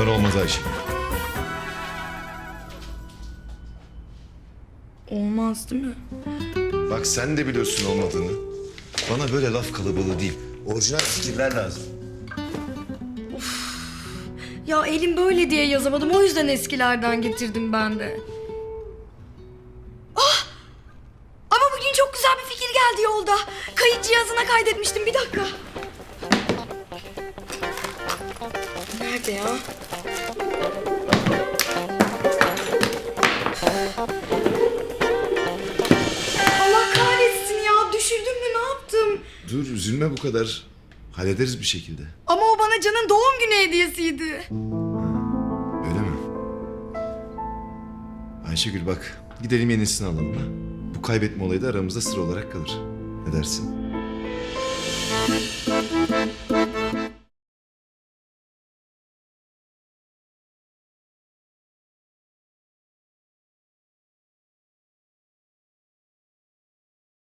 Olmaz Ayşegül. Olmaz değil mi? Bak sen de biliyorsun olmadığını. Bana böyle laf kalabalığı değil. Orijinal fikirler lazım. Ya elim böyle diye yazamadım. O yüzden eskilerden getirdim ben de. Ah! Ama bugün çok güzel bir fikir geldi yolda. Kayıt cihazına kaydetmiştim. Bir dakika. Nerede ya? Allah kahretsin ya. Düşürdüm mü ne yaptım? Dur üzülme bu kadar. Hallederiz bir şekilde. Ama o bana Can'ın doğum günü hediyesiydi. Öyle mi? Ayşegül bak gidelim yenisini alalım ha. Bu kaybetme olayı da aramızda sır olarak kalır. Ne dersin?